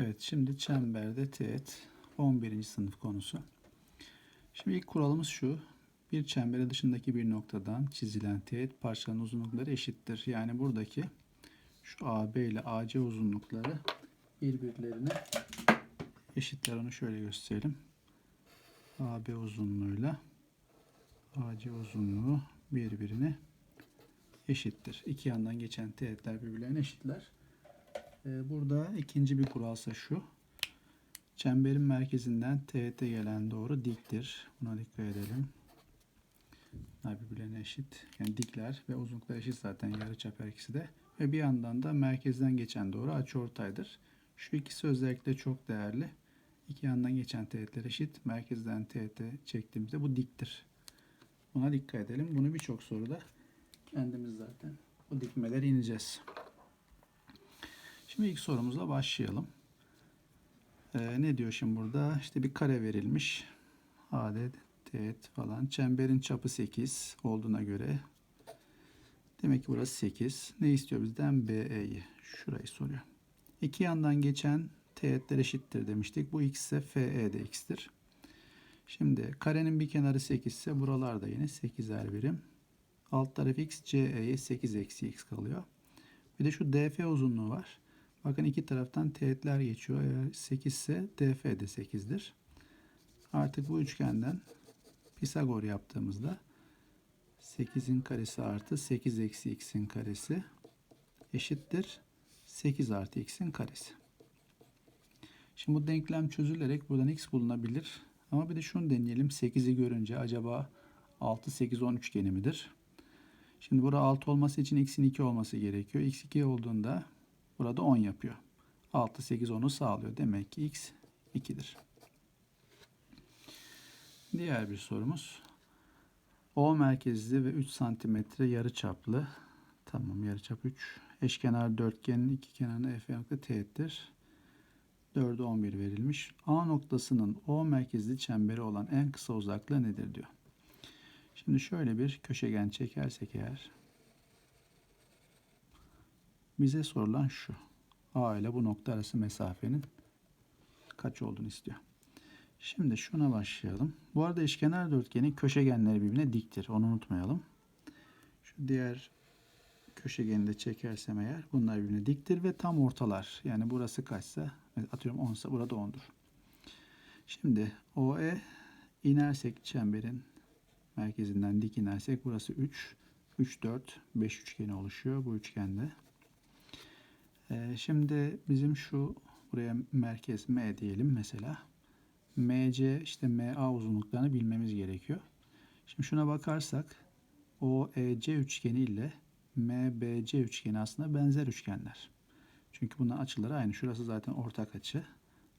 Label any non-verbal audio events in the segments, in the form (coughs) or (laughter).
Evet şimdi çemberde teğet 11. sınıf konusu. Şimdi ilk kuralımız şu. Bir çembere dışındaki bir noktadan çizilen teğet parçanın uzunlukları eşittir. Yani buradaki şu AB ile AC uzunlukları birbirlerine eşitler. Onu şöyle gösterelim. AB uzunluğuyla AC uzunluğu birbirine eşittir. İki yandan geçen teğetler birbirlerine eşitler. Ee, Burada ikinci bir kuralsa şu. Çemberin merkezinden teğete gelen doğru diktir. Buna dikkat edelim. Bunlar birbirlerine eşit. Yani dikler ve uzunluklar eşit zaten yarıçap her ikisi de. Ve bir yandan da merkezden geçen doğru açıortaydır. Şu ikisi özellikle çok değerli. İki yandan geçen teğetler eşit. Merkezden teğete çektiğimizde bu diktir. Buna dikkat edelim. Bunu birçok soruda kendimiz zaten bu dikmeleri ineceğiz. Şimdi ilk sorumuzla başlayalım. Ee, ne diyor şimdi burada? İşte bir kare verilmiş. AD, teğet falan. Çemberin çapı 8 olduğuna göre demek ki burası 8. Ne istiyor bizden? BE'yi. Şurayı soruyor. İki yandan geçen teğetler eşittir demiştik. Bu x ise FE de x'tir. Şimdi karenin bir kenarı 8 ise buralarda yine 8'er birim. Alt taraf x, CE'ye 8 eksi x kalıyor. Bir de şu DF uzunluğu var. Bakın iki taraftan teğetler geçiyor. Eğer 8 ise DF de 8'dir. Artık bu üçgenden Pisagor yaptığımızda 8'in karesi artı 8 eksi x'in karesi eşittir 8 artı x'in karesi. Şimdi bu denklem çözülerek buradan x bulunabilir. Ama bir de şunu deneyelim. 8'i görünce acaba 6, 8, 10 üçgeni midir? Şimdi burada 6 olması için x'in 2 olması gerekiyor. x 2 olduğunda burada 10 yapıyor. 6, 8, 10'u sağlıyor. Demek ki x 2'dir. Diğer bir sorumuz. O merkezli ve 3 santimetre yarı çaplı. Tamam yarı çap 3. Eşkenar dörtgenin iki kenarına f nokta teğettir. 4'e 11 verilmiş. A noktasının O merkezli çemberi olan en kısa uzaklığı nedir diyor. Şimdi şöyle bir köşegen çekersek eğer bize sorulan şu. A ile bu nokta arası mesafenin kaç olduğunu istiyor. Şimdi şuna başlayalım. Bu arada eşkenar dörtgenin köşegenleri birbirine diktir. Onu unutmayalım. Şu diğer köşegeni de çekersem eğer bunlar birbirine diktir ve tam ortalar. Yani burası kaçsa atıyorum 10 ise burada 10'dur. Şimdi OE inersek çemberin merkezinden dik inersek burası 3, 3, 4, 5 üçgeni oluşuyor bu üçgende. Ee, şimdi bizim şu buraya merkez M diyelim mesela. MC işte MA uzunluklarını bilmemiz gerekiyor. Şimdi şuna bakarsak OEC üçgeni ile MBC üçgeni aslında benzer üçgenler. Çünkü bunların açıları aynı. Şurası zaten ortak açı.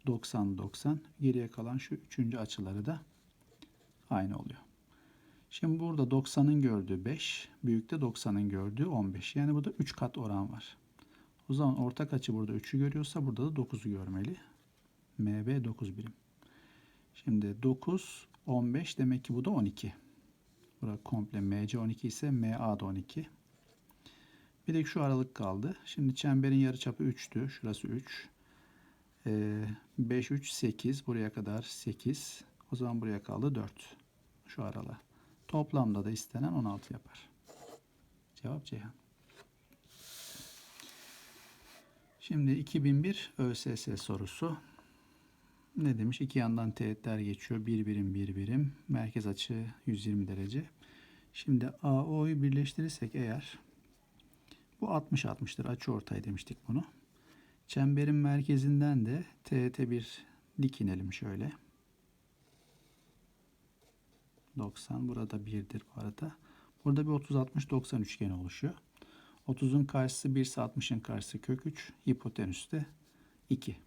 90 90. Geriye kalan şu üçüncü açıları da aynı oluyor. Şimdi burada 90'ın gördüğü 5, büyükte 90'ın gördüğü 15. Yani burada 3 kat oran var. O zaman ortak açı burada 3'ü görüyorsa burada da 9'u görmeli. MB 9 birim. Şimdi 9, 15 demek ki bu da 12. Burada komple MC 12 ise MA da 12. Bir de şu aralık kaldı. Şimdi çemberin yarıçapı 3'tü. Şurası 3. Ee, 5, 3, 8. Buraya kadar 8. O zaman buraya kaldı 4. Şu arala. Toplamda da istenen 16 yapar. Cevap Ceyhan. Şimdi 2001 ÖSS sorusu. Ne demiş? İki yandan teğetler geçiyor. Bir birim bir birim. Merkez açı 120 derece. Şimdi AO'yu birleştirirsek eğer bu 60-60'tır. Açı ortay demiştik bunu. Çemberin merkezinden de teğete bir dik inelim şöyle. 90. Burada 1'dir bu arada. Burada bir 30-60-90 üçgeni oluşuyor. 30'un karşısı 1 ise 60'ın karşısı kök 3. Hipotenüs de 2.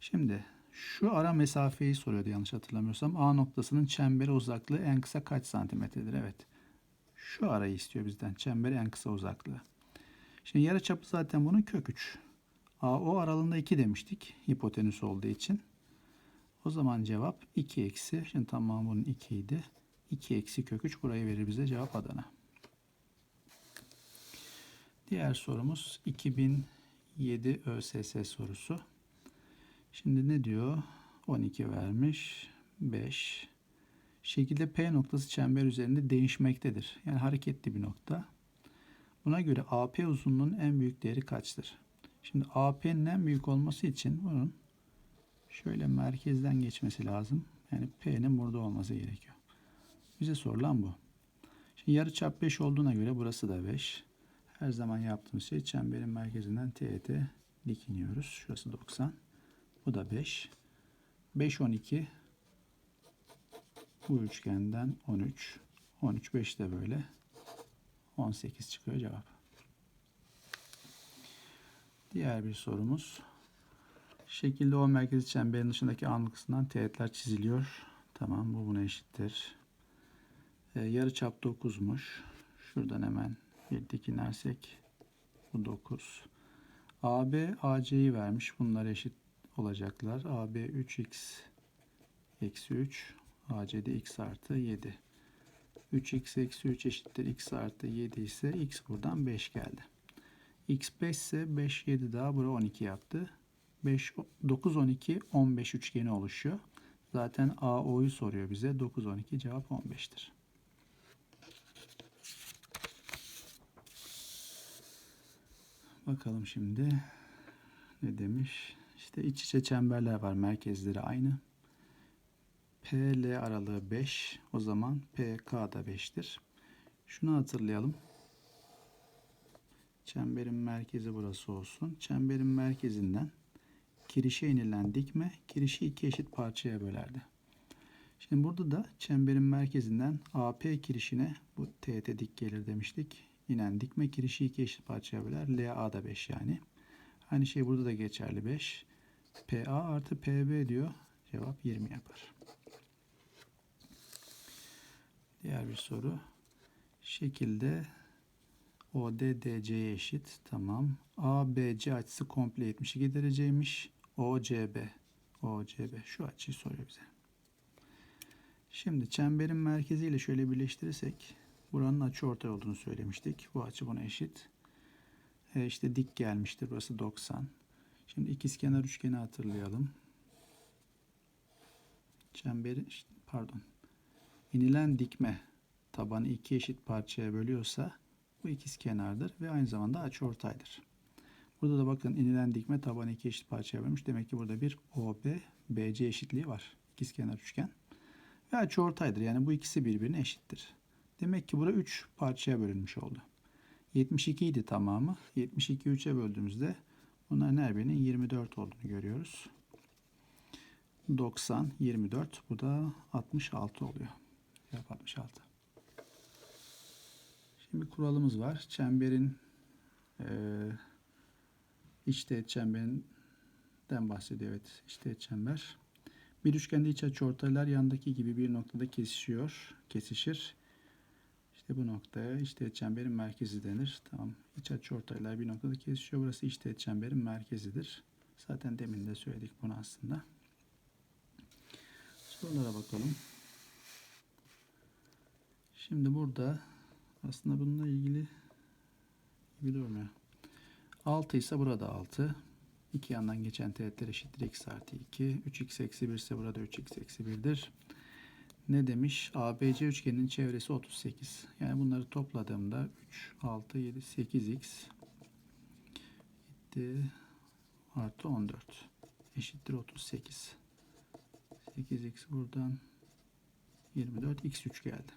Şimdi şu ara mesafeyi soruyordu yanlış hatırlamıyorsam. A noktasının çembere uzaklığı en kısa kaç santimetredir? Evet. Şu arayı istiyor bizden. Çembere en kısa uzaklığı. Şimdi yarıçapı zaten bunun kök 3. AO aralığında 2 demiştik. Hipotenüs olduğu için. O zaman cevap 2 eksi. Şimdi tamam bunun 2 idi. 2 eksi kök 3 burayı verir bize cevap Adana. Diğer sorumuz 2007 ÖSS sorusu. Şimdi ne diyor? 12 vermiş. 5. Şekilde P noktası çember üzerinde değişmektedir. Yani hareketli bir nokta. Buna göre AP uzunluğunun en büyük değeri kaçtır? Şimdi AP'nin en büyük olması için bunun şöyle merkezden geçmesi lazım. Yani P'nin burada olması gerekiyor. Bize sorulan bu. Şimdi yarıçap 5 olduğuna göre burası da 5. Her zaman yaptığımız şey çemberin merkezinden teğet dik iniyoruz. Şurası 90. Bu da 5. 5 12 bu üçgenden 13. 13 5 de böyle. 18 çıkıyor cevap. Diğer bir sorumuz. Şekilde o merkezi çemberin dışındaki A noktasından teğetler çiziliyor. Tamam bu buna eşittir. Ee, yarı çap 9'muş. Şuradan hemen dik inersek bu 9. AB AC'yi vermiş. Bunlar eşit olacaklar. AB 3x eksi 3 AC'de x artı 7. 3x eksi 3 eşittir x artı 7 ise x buradan 5 geldi. x 5 ise 5 7 daha bura 12 yaptı. 5 9 12 15 üçgeni oluşuyor. Zaten AO'yu soruyor bize. 9 12 cevap 15'tir. Bakalım şimdi ne demiş? İşte iç içe çemberler var. Merkezleri aynı. PL aralığı 5. O zaman PK da 5'tir. Şunu hatırlayalım. Çemberin merkezi burası olsun. Çemberin merkezinden kirişe inilen dikme kirişi iki eşit parçaya bölerdi. Şimdi burada da çemberin merkezinden AP kirişine bu teğete dik gelir demiştik. İnen dikme kirişi iki eşit parçaya böler. LA da 5 yani. Aynı şey burada da geçerli 5. PA artı PB diyor. Cevap 20 yapar. Diğer bir soru. Şekilde OD DC'ye eşit. Tamam. ABC açısı komple 72 dereceymiş. OCB. OCB. Şu açıyı soruyor bize. Şimdi çemberin merkeziyle şöyle birleştirirsek buranın açı ortay olduğunu söylemiştik. Bu açı buna eşit. E işte dik gelmiştir. Burası 90. Şimdi ikizkenar üçgeni hatırlayalım. Çemberi pardon. İnilen dikme tabanı iki eşit parçaya bölüyorsa bu ikiz kenardır ve aynı zamanda açıortaydır. Burada da bakın inilen dikme tabanı iki eşit parçaya bölmüş. Demek ki burada bir OB BC eşitliği var. İkiz kenar üçgen. Ve açıortaydır. Yani bu ikisi birbirine eşittir. Demek ki burada 3 parçaya bölünmüş oldu. 72 idi tamamı. 72 3'e böldüğümüzde bunların her birinin 24 olduğunu görüyoruz. 90, 24. Bu da 66 oluyor. Cevap 66. Şimdi kuralımız var. Çemberin e, iç teğet çemberinden bahsediyor. Evet, iç teğet çember. Bir üçgende iç açıortaylar yandaki gibi bir noktada kesişiyor, kesişir. İşte bu noktaya iç teğet çemberin merkezi denir. Tamam. İç açıortaylar bir noktada kesişiyor. Burası iç teğet çemberin merkezidir. Zaten demin de söyledik bunu aslında. Sorulara bakalım. Şimdi burada aslında bununla ilgili gibi durmuyor. 6 ise burada 6. İki yandan geçen teğetler eşittir x artı 2. 3x eksi 1 ise burada 3x eksi 1'dir. Ne demiş? ABC üçgeninin çevresi 38. Yani bunları topladığımda 3, 6, 7, 8x gitti. Artı 14 eşittir 38. 8x buradan 24 x 3 geldi.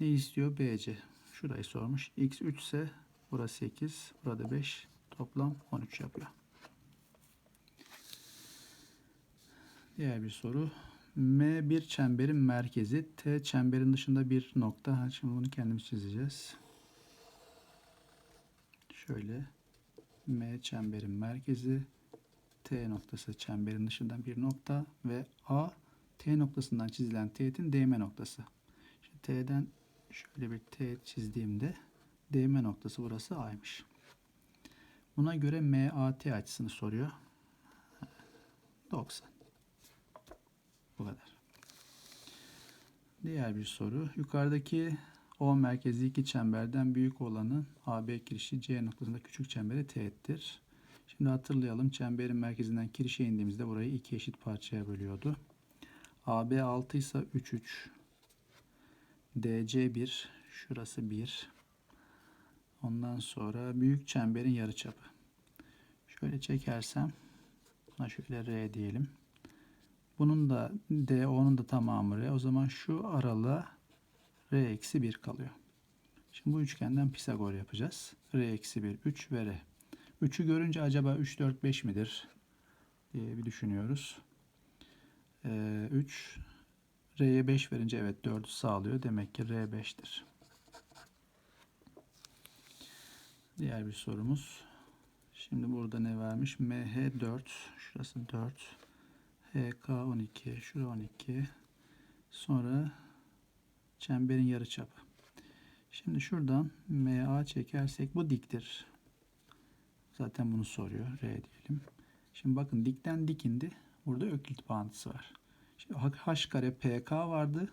Ne istiyor? BC. Şurayı sormuş. X 3 ise burası 8. Burada 5. Toplam 13 yapıyor. Diğer bir soru. M bir çemberin merkezi. T çemberin dışında bir nokta. Şimdi bunu kendimiz çizeceğiz. Şöyle. M çemberin merkezi. T noktası çemberin dışında bir nokta. Ve A T noktasından çizilen teğetin değme noktası. Şimdi T'den şöyle bir teğet çizdiğimde değme noktası burası A'ymış. Buna göre MAT açısını soruyor. 90. Bu kadar. Diğer bir soru. Yukarıdaki O merkezli iki çemberden büyük olanın AB kirişi C noktasında küçük çembere teğettir. Şimdi hatırlayalım. Çemberin merkezinden kirişe indiğimizde burayı iki eşit parçaya bölüyordu. AB 6 ise 3 3. DC 1. Şurası 1. Ondan sonra büyük çemberin yarıçapı. Şöyle çekersem buna şöyle R diyelim. Bunun da DO'nun da tamamı R. O zaman şu aralığa R eksi 1 kalıyor. Şimdi bu üçgenden Pisagor yapacağız. R eksi 1, 3 ve R. 3'ü görünce acaba 3, 4, 5 midir diye bir düşünüyoruz. Ee, 3 R'ye 5 verince evet 4'ü sağlıyor. Demek ki R 5'tir. Diğer bir sorumuz. Şimdi burada ne vermiş? MH 4. Şurası 4. HK 12. Şura 12. Sonra çemberin yarıçapı. Şimdi şuradan MA çekersek bu diktir. Zaten bunu soruyor. R diyelim. Şimdi bakın dikten dik indi. Burada öklit bağıntısı var. Şimdi h kare pk vardı.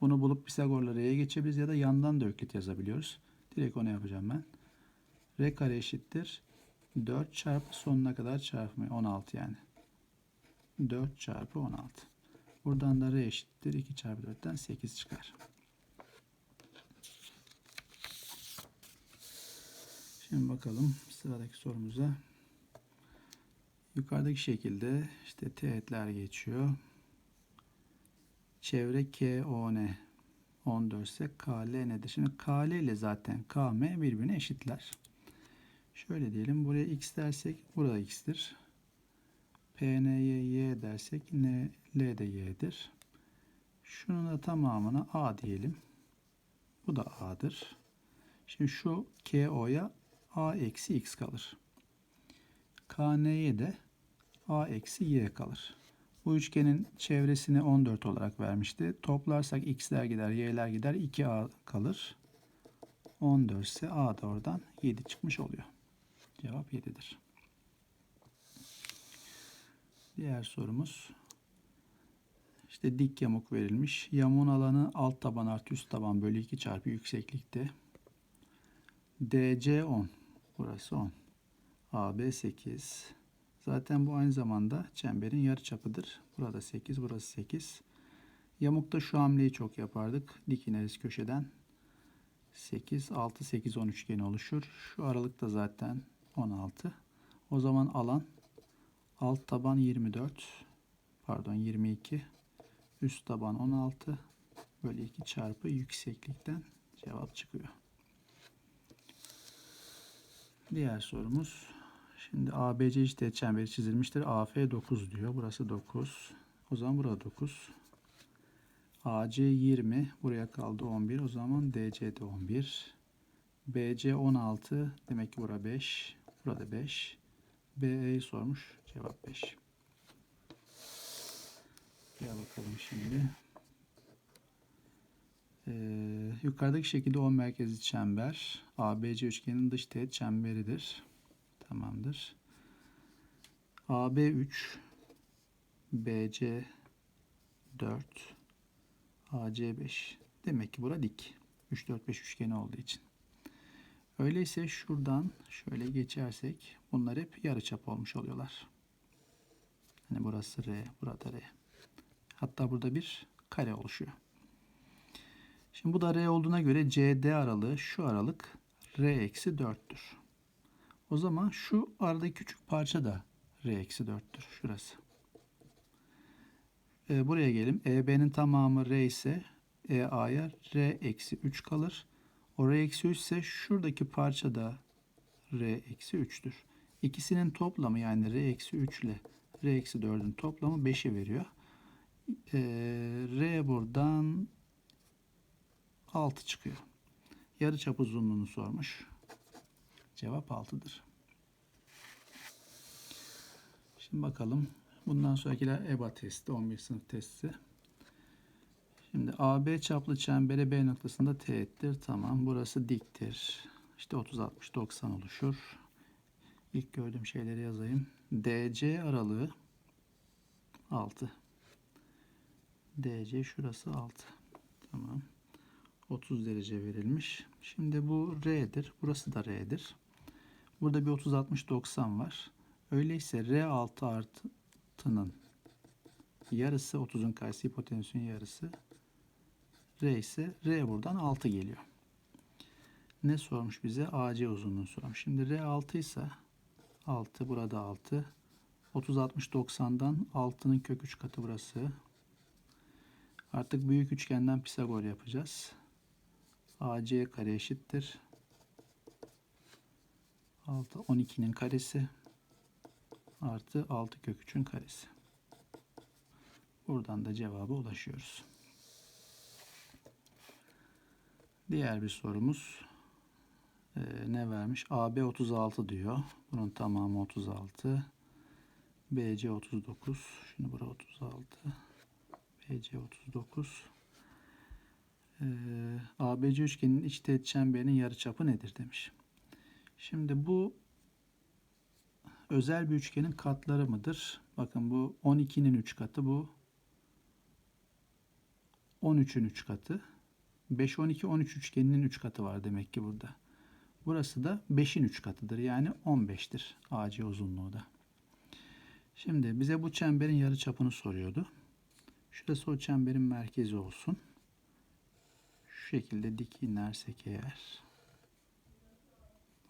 Bunu bulup Pisagor'la R'ye geçebiliriz ya da yandan da öklit yazabiliyoruz. Direkt onu yapacağım ben. R kare eşittir. 4 çarpı sonuna kadar çarpımı 16 yani. 4 çarpı 16. Buradan da R eşittir. 2 çarpı 4'ten 8 çıkar. Şimdi bakalım sıradaki sorumuza. Yukarıdaki şekilde işte teğetler geçiyor. Çevre KON 14 ise KL nedir? Şimdi KL ile zaten KM birbirine eşitler. Şöyle diyelim buraya x dersek burada x'tir. PN'ye y dersek NL de y'dir. Şunun da tamamına a diyelim. Bu da a'dır. Şimdi şu KO'ya a eksi x kalır. KN'ye de a eksi y kalır. Bu üçgenin çevresini 14 olarak vermişti. Toplarsak x'ler gider, y'ler gider. 2a kalır. 14 ise a da oradan 7 çıkmış oluyor. Cevap 7'dir. Diğer sorumuz. İşte dik yamuk verilmiş. Yamuğun alanı alt taban artı üst taban bölü 2 çarpı yükseklikte. DC 10. Burası 10. AB 8. Zaten bu aynı zamanda çemberin yarıçapıdır. Burada 8, burası 8. Yamukta şu hamleyi çok yapardık. Dik ineriz köşeden. 8, 6, 8, 10 üçgeni oluşur. Şu aralıkta zaten 16. O zaman alan alt taban 24. Pardon 22. Üst taban 16. Böyle 2 çarpı yükseklikten cevap çıkıyor. Diğer sorumuz. Şimdi ABC eşittir çemberi çizilmiştir. AF 9 diyor. Burası 9. O zaman burada 9. AC 20. Buraya kaldı 11. O zaman DC de 11. BC 16. Demek ki burada 5. Burada 5. BE'yi sormuş. Cevap 5. Gel bakalım şimdi. Ee, yukarıdaki şekilde 10 merkezli çember ABC üçgenin dış teğet çemberidir. Tamamdır. AB 3 BC 4 AC 5 demek ki bura dik. 3 4 5 üçgeni olduğu için. Öyleyse şuradan şöyle geçersek bunlar hep yarıçap olmuş oluyorlar. Hani burası R, burada R. Hatta burada bir kare oluşuyor. Şimdi bu da R olduğuna göre CD aralığı şu aralık R eksi 4'tür. O zaman şu aradaki küçük parça da R eksi 4'tür. Şurası. Ee, buraya gelelim. EB'nin tamamı R ise EA'ya R eksi 3 kalır. O R eksi 3 ise şuradaki parça da R eksi 3'tür. İkisinin toplamı yani R eksi 3 ile R eksi 4'ün toplamı 5'i veriyor. Ee, R buradan 6 çıkıyor. Yarıçap uzunluğunu sormuş. Cevap 6'dır. Şimdi bakalım. Bundan sonrakiler EBA testi, 11 sınıf testi. Şimdi AB çaplı çembere B noktasında teğettir. Tamam. Burası diktir. İşte 30, 60, 90 oluşur. İlk gördüğüm şeyleri yazayım. DC aralığı 6. DC şurası 6. Tamam. 30 derece verilmiş. Şimdi bu R'dir. Burası da R'dir. Burada bir 30 60 90 var. Öyleyse R6 artının yarısı 30'un karesi hipotenüsün yarısı. R ise R buradan 6 geliyor. Ne sormuş bize? AC uzunluğunu sormuş. Şimdi R 6 ise 6 burada 6. 30 60 90'dan 6'nın kök 3 katı burası. Artık büyük üçgenden Pisagor yapacağız. AC kare eşittir. 6 12'nin karesi artı 6 kök 3'ün karesi. Buradan da cevaba ulaşıyoruz. Diğer bir sorumuz ee, ne vermiş? AB 36 diyor. Bunun tamamı 36. BC 39. Şimdi bura 36. BC 39. Ee, ABC üçgeninin iç teğet çemberinin yarıçapı nedir demiş. Şimdi bu özel bir üçgenin katları mıdır? Bakın bu 12'nin 3 katı bu 13'ün 3 katı. 5 12 13 üçgeninin 3 katı var demek ki burada. Burası da 5'in 3 katıdır. Yani 15'tir AC uzunluğu da. Şimdi bize bu çemberin yarıçapını soruyordu. Şurası o çemberin merkezi olsun. Şu şekilde dik inersek eğer.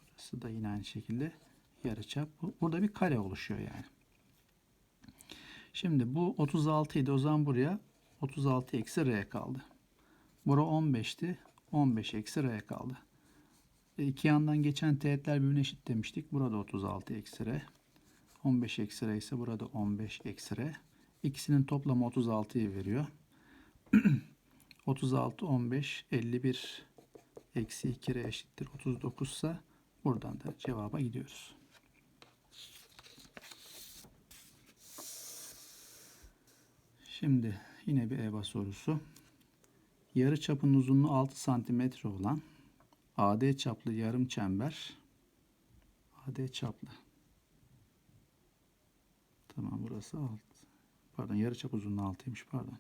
Burası da yine aynı şekilde yarıçap. Burada bir kare oluşuyor yani. Şimdi bu 36 idi. O zaman buraya 36 eksi R kaldı. Bura 15'ti. 15 eksi R kaldı. E, iki yandan geçen teğetler birbirine eşit demiştik. Burada 36 eksi R. 15 eksi R ise burada 15 eksi R. İkisinin toplamı 36'yı veriyor. 36, 15, 51 eksi 2 R eşittir. 39 ise buradan da cevaba gidiyoruz. Şimdi yine bir EBA sorusu. Yarı çapın uzunluğu 6 santimetre olan AD çaplı yarım çember AD çaplı. Tamam burası 6. Pardon yarıçap uzunluğu 6'ymış pardon.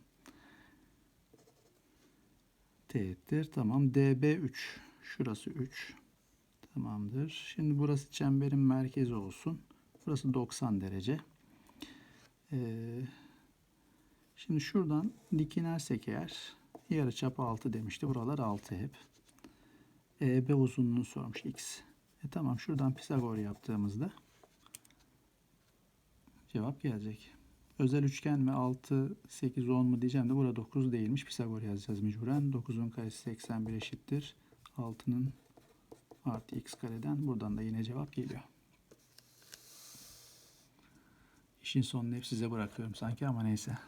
Teğettir. Tamam. DB 3. Şurası 3. Tamamdır. Şimdi burası çemberin merkezi olsun. Burası 90 derece. Ee, şimdi şuradan dik inersek eğer yarıçap 6 demişti. Buralar 6 hep. EB uzunluğunu sormuş x. E tamam şuradan Pisagor yaptığımızda cevap gelecek. Özel üçgen mi 6, 8, 10 mu diyeceğim de burada 9 değilmiş. Pisagor yazacağız mecburen. 9'un karesi 81 eşittir. 6'nın artı x kareden. Buradan da yine cevap geliyor. İşin sonunu hep size bırakıyorum sanki ama neyse.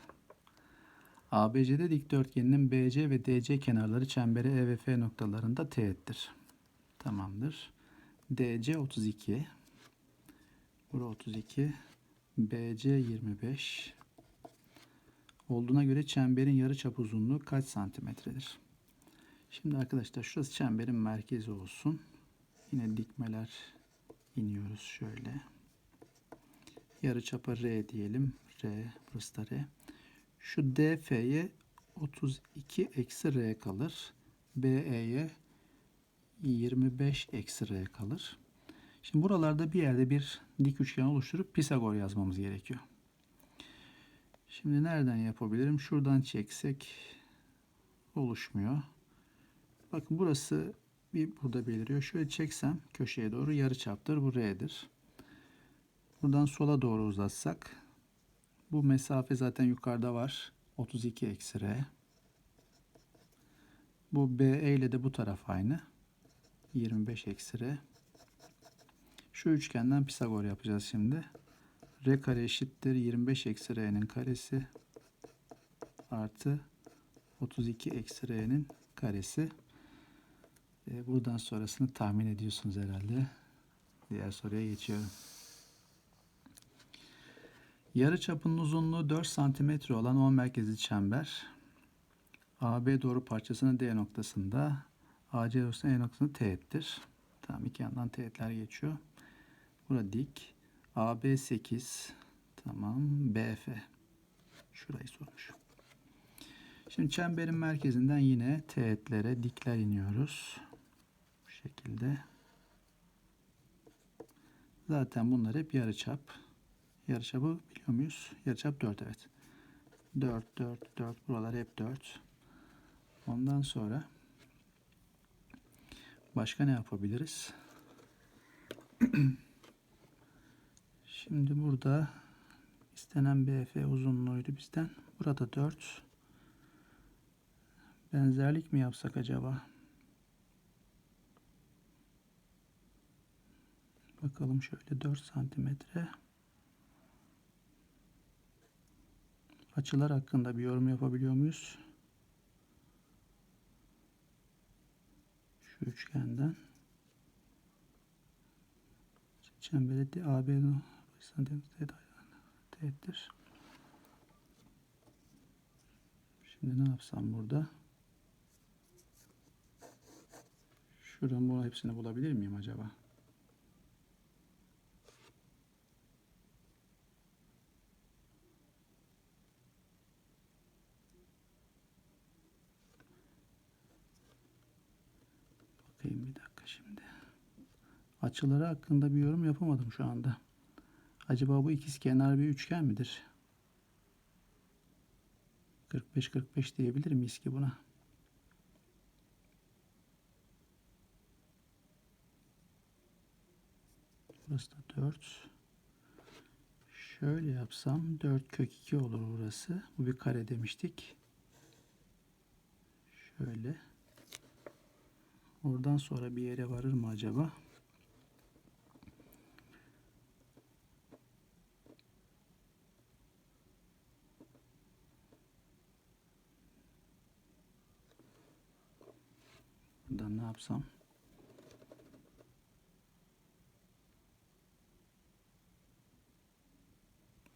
ABC'de dikdörtgeninin BC ve DC kenarları çemberi E ve F noktalarında teğettir. Tamamdır. DC 32. Bura 32. BC 25. Olduğuna göre çemberin yarıçap uzunluğu kaç santimetredir? Şimdi arkadaşlar şurası çemberin merkezi olsun. Yine dikmeler iniyoruz şöyle. Yarıçapa R diyelim. R, burası da R. Şu DF'ye 32 eksi R kalır. BE'ye 25 eksi R kalır. Şimdi buralarda bir yerde bir dik üçgen oluşturup Pisagor yazmamız gerekiyor. Şimdi nereden yapabilirim? Şuradan çeksek oluşmuyor. Bakın burası bir burada beliriyor. Şöyle çeksem köşeye doğru yarı çaptır. Bu R'dir. Buradan sola doğru uzatsak bu mesafe zaten yukarıda var. 32 eksi R. Bu BE ile de bu taraf aynı. 25 eksi R. Şu üçgenden Pisagor yapacağız şimdi. R kare eşittir 25 eksi R'nin karesi artı 32 eksi R'nin karesi. E, buradan sonrasını tahmin ediyorsunuz herhalde. Diğer soruya geçiyorum. Yarı çapının uzunluğu 4 cm olan O merkezli çember AB doğru parçasının D noktasında AC doğrusuna E noktasında teğettir. Tamam iki yandan teğetler geçiyor. Burada dik. AB 8. Tamam. BF. Şurayı sormuş. Şimdi çemberin merkezinden yine teğetlere dikler iniyoruz. Bu şekilde. Zaten bunlar hep yarıçap. Yarıçapı biliyor muyuz? Yarıçap 4 evet. 4, 4, 4. Buralar hep 4. Ondan sonra başka ne yapabiliriz? (clears throat) Şimdi burada istenen BF uzunluğuydu bizden. Burada 4. Benzerlik mi yapsak acaba? Bakalım şöyle 4 santimetre. Açılar hakkında bir yorum yapabiliyor muyuz? Şu üçgenden. Çemberi de AB santimetredir. Şimdi ne yapsam burada? Şuradan bu hepsini bulabilir miyim acaba? Bakayım bir dakika şimdi. Açıları hakkında bir yorum yapamadım şu anda. Acaba bu ikizkenar bir üçgen midir? 45-45 diyebilir miyiz ki buna? Burası da 4. Şöyle yapsam 4 kök 2 olur burası. Bu bir kare demiştik. Şöyle. Oradan sonra bir yere varır mı acaba? Buradan ne yapsam?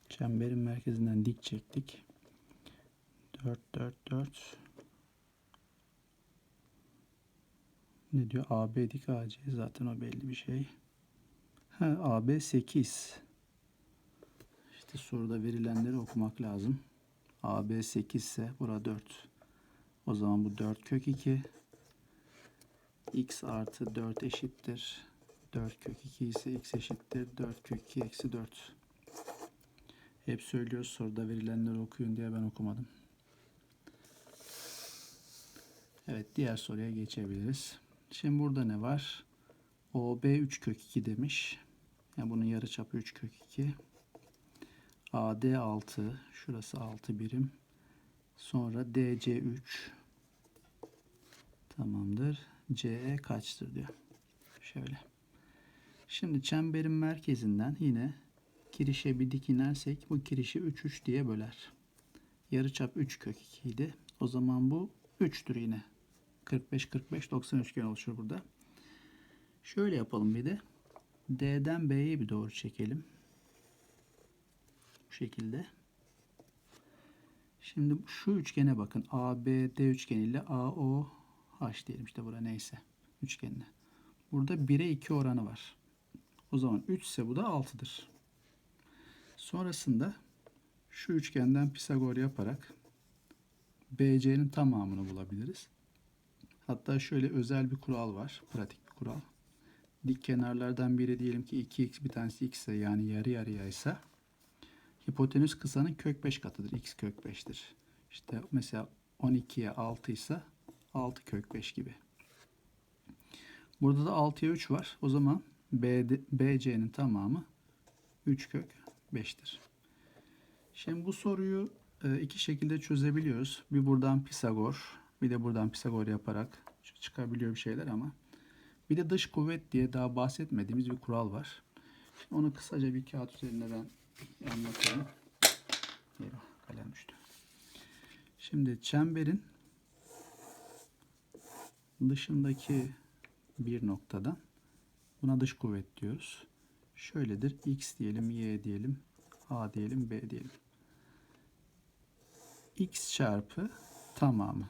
Çemberin merkezinden dik çektik. 4 4 4 Ne diyor? AB dik AC zaten o belli bir şey. Ha, AB 8. İşte soruda verilenleri okumak lazım. AB 8 ise bura 4. O zaman bu 4 kök 2. X artı 4 eşittir. 4 kök 2 ise X eşittir. 4 kök 2 eksi 4. Hep söylüyoruz soruda verilenleri okuyun diye ben okumadım. Evet diğer soruya geçebiliriz. Şimdi burada ne var? OB 3 kök 2 demiş. Yani bunun yarıçapı 3 kök 2. AD 6. Şurası 6 birim. Sonra DC 3. Tamamdır. CE kaçtır diyor. Şöyle. Şimdi çemberin merkezinden yine kirişe bir dik inersek bu kirişi 3 3 diye böler. Yarıçap 3 kök 2 idi. O zaman bu 3'tür yine. 45 45 90 üçgen oluşur burada. Şöyle yapalım bir de. D'den B'ye bir doğru çekelim. Bu şekilde. Şimdi şu üçgene bakın. ABD üçgeniyle AOH diyelim işte bura neyse. Üçgenine. Burada 1'e 2 oranı var. O zaman 3 ise bu da 6'dır. Sonrasında şu üçgenden Pisagor yaparak BC'nin tamamını bulabiliriz. Hatta şöyle özel bir kural var. Pratik bir kural. Dik kenarlardan biri diyelim ki 2x bir tanesi x ise yani yarı yarıya ise hipotenüs kısanın kök 5 katıdır. x kök 5'tir. İşte mesela 12'ye 6 ise 6 kök 5 gibi. Burada da 6'ya 3 var. O zaman BC'nin tamamı 3 kök 5'tir. Şimdi bu soruyu e, iki şekilde çözebiliyoruz. Bir buradan Pisagor, bir de buradan Pisagor yaparak çıkabiliyor bir şeyler ama bir de dış kuvvet diye daha bahsetmediğimiz bir kural var. Şimdi onu kısaca bir kağıt üzerinde ben anlatayım. Eyvah kalem düştü. Şimdi çemberin dışındaki bir noktadan buna dış kuvvet diyoruz. Şöyledir. X diyelim, Y diyelim, A diyelim, B diyelim. X çarpı tamamı.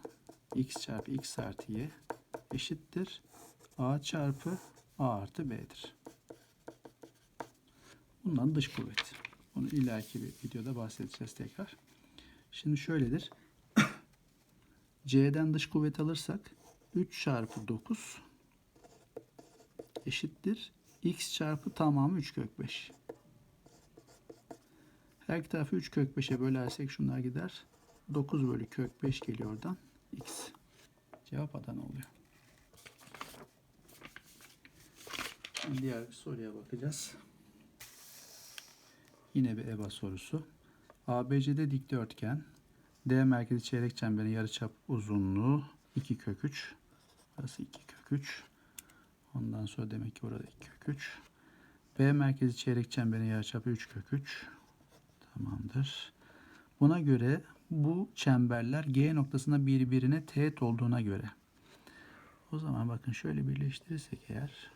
X çarpı X artı Y eşittir. A çarpı A artı B'dir. Bundan dış kuvvet. Bunu ileriki bir videoda bahsedeceğiz tekrar. Şimdi şöyledir. (coughs) C'den dış kuvvet alırsak 3 çarpı 9 eşittir x çarpı tamamı 3 kök 5. Her iki tarafı 3 kök 5'e bölersek şunlar gider. 9 bölü kök 5 geliyor oradan. x. Cevap Adana oluyor. Diğer bir soruya bakacağız. Yine bir EBA sorusu. ABC'de dikdörtgen. D merkezi çeyrek çemberin yarıçap uzunluğu 2 kök 3. Burası 2 kök 3. Ondan sonra demek ki burada 2 kök 3. B merkezi çeyrek çemberin yarıçapı 3 kök 3. Tamamdır. Buna göre bu çemberler G noktasında birbirine teğet olduğuna göre. O zaman bakın şöyle birleştirirsek eğer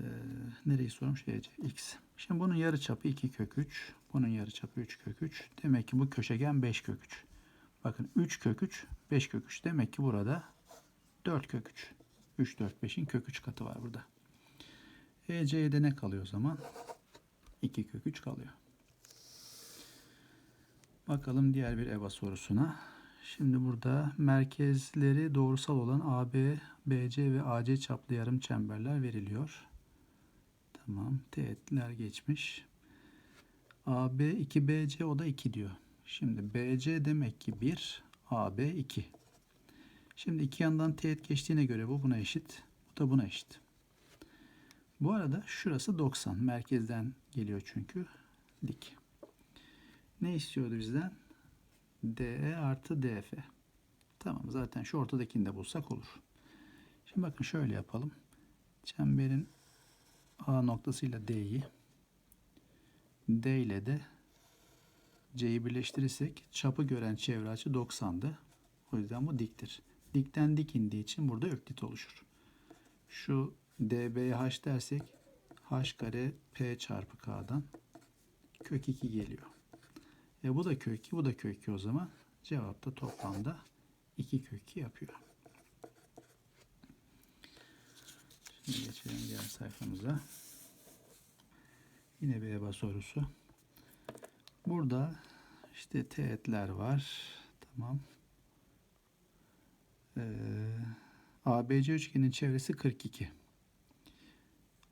ee, nereyi sormuş? DC, X. Şimdi bunun yarıçapı 2 kök 3. Bunun yarıçapı 3 kök 3. Demek ki bu köşegen 5 kök 3. Bakın 3 kök 3, 5 kök 3. Demek ki burada 4 kök 3. 3, 4, 5'in kök 3 katı var burada. EC'de ne kalıyor o zaman? 2 kök 3 kalıyor. Bakalım diğer bir EBA sorusuna. Şimdi burada merkezleri doğrusal olan AB, BC ve AC çaplı yarım çemberler veriliyor. Tamam. Teğetler geçmiş. AB 2BC o da 2 diyor. Şimdi BC demek ki 1, AB 2. Şimdi iki yandan teğet geçtiğine göre bu buna eşit. Bu da buna eşit. Bu arada şurası 90. Merkezden geliyor çünkü. Dik. Ne istiyordu bizden? DE artı DF. Tamam zaten şu ortadakini de bulsak olur. Şimdi bakın şöyle yapalım. Çemberin A noktasıyla D'yi D ile de C'yi birleştirirsek çapı gören çevre açı 90'dı. O yüzden bu diktir. Dikten dik indiği için burada öklit oluşur. Şu DB'ye H dersek H kare P çarpı K'dan kök 2 geliyor. E bu da kök 2, bu da kök 2 o zaman. Cevap da toplamda 2 kök 2 yapıyor. Şimdi geçelim diğer sayfamıza. Yine bir EBA sorusu. Burada işte teğetler var. Tamam. Ee, ABC üçgenin çevresi 42.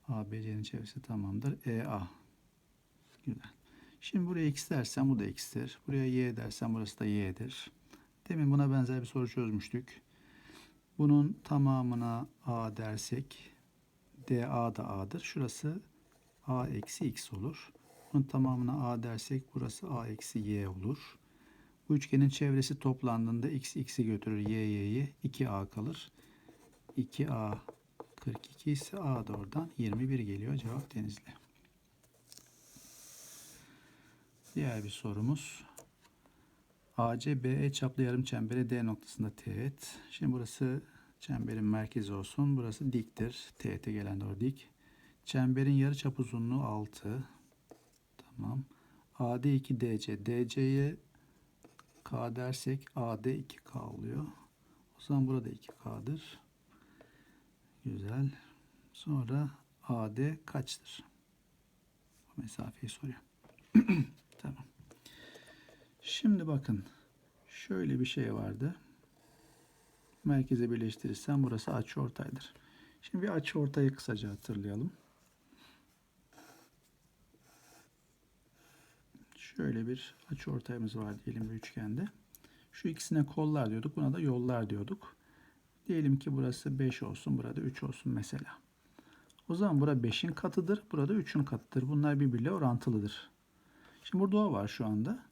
ABC'nin çevresi tamamdır. EA. Güzel. Şimdi buraya x dersen bu da x'tir. Buraya y dersen burası da y'dir. Demin buna benzer bir soru çözmüştük. Bunun tamamına a dersek DA da a'dır. Şurası a eksi x olur. Bunun tamamına a dersek burası a eksi y olur. Bu üçgenin çevresi toplandığında x x'i götürür y y'yi 2a kalır. 2a 42 ise a da oradan 21 geliyor. Cevap Denizli. Diğer bir sorumuz. AC BE çaplı yarım çembere D noktasında teğet. Şimdi burası çemberin merkezi olsun. Burası diktir. Teğete gelen doğru dik. Çemberin yarıçap uzunluğu 6. Tamam. AD 2 DC. DC'ye K dersek AD 2K oluyor. O zaman burada 2K'dır. Güzel. Sonra AD kaçtır? Bu mesafeyi soruyor. (clears throat) Tamam. Şimdi bakın. Şöyle bir şey vardı. Merkeze birleştirirsem burası açıortaydır. Şimdi bir açıortayı kısaca hatırlayalım. Şöyle bir açıortayımız var diyelim bir üçgende. Şu ikisine kollar diyorduk. Buna da yollar diyorduk. Diyelim ki burası 5 olsun. Burada 3 olsun mesela. O zaman bura 5'in katıdır. Burada 3'ün katıdır. Bunlar birbiriyle orantılıdır. Şimdi burada o var şu anda.